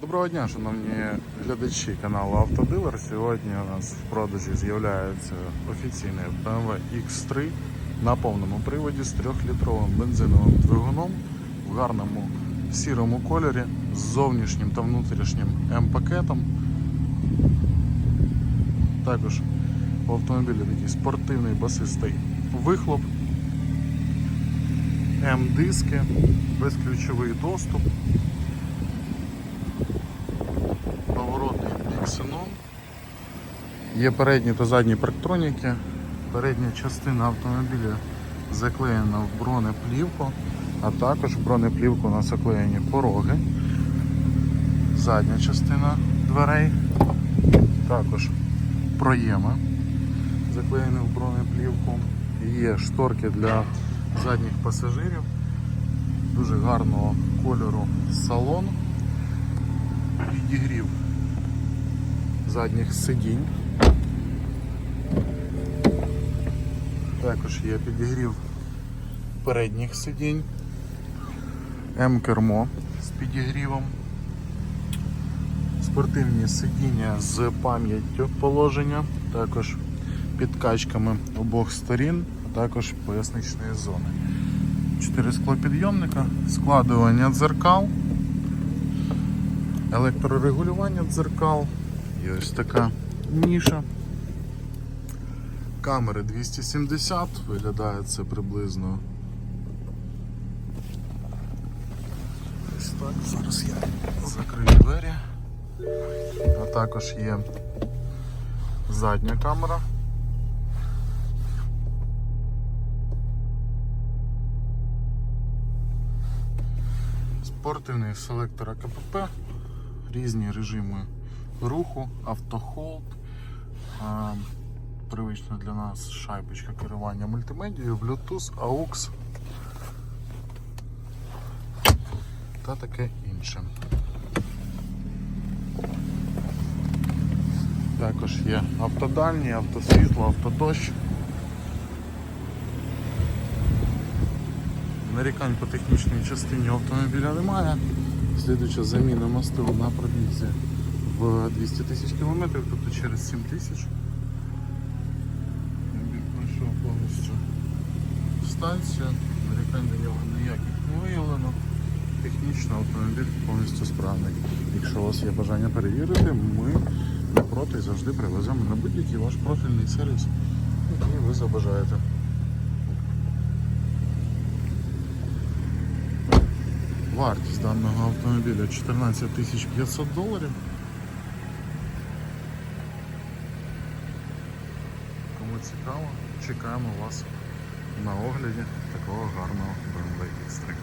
Доброго дня, шановні глядачі каналу Автодилер. Сьогодні у нас в продажі з'являється офіційний BMW X3 на повному приводі з 3-літровим бензиновим двигуном в гарному сірому кольорі з зовнішнім та внутрішнім М-пакетом. Також в автомобілі такий спортивний басистий вихлоп, М-диски, безключовий доступ. Є передні та задні парктроніки. Передня частина автомобіля заклеєна в бронеплівку, а також в бронеплівку у нас заклеєні пороги. Задня частина дверей, також проєми заклеєні в бронеплівку. Є шторки для задніх пасажирів, дуже гарного кольору салон підігрів задніх сидінь. Також є підігрів передніх сидінь, М-кермо з підігрівом, спортивні сидіння з пам'яттю положення, також підкачками обох сторін, а також поясничної зони. Чотири склопідйомника, складування дзеркал електрорегулювання дзеркал, є ось така ніша. Камери 270, виглядає це приблизно. Ось так, зараз я закрию двері. А також є задня камера. Спортивний селектор КПП, різні режими руху, автохолд, привична для нас шайбочка керування мультимедією, Bluetooth, AUX та таке інше. Також є автодальні, автосвітло, автодощ. Нарікань по технічній частині автомобіля немає. Слідуюча заміна мосту на пробізі в 200 тисяч кілометрів, тобто через 7 тисяч. Автомобіль пройшов повністю станцію, нарікань до нього ніяких не виявлено. Технічно автомобіль повністю справний. Якщо у вас є бажання перевірити, ми не проти і завжди привеземо на будь-який ваш профільний сервіс, який ви забажаєте. Вартість даного автомобіля 14 тисяч 500 доларів. Кому цікаво, чекаємо вас на огляді такого гарного BMW X3.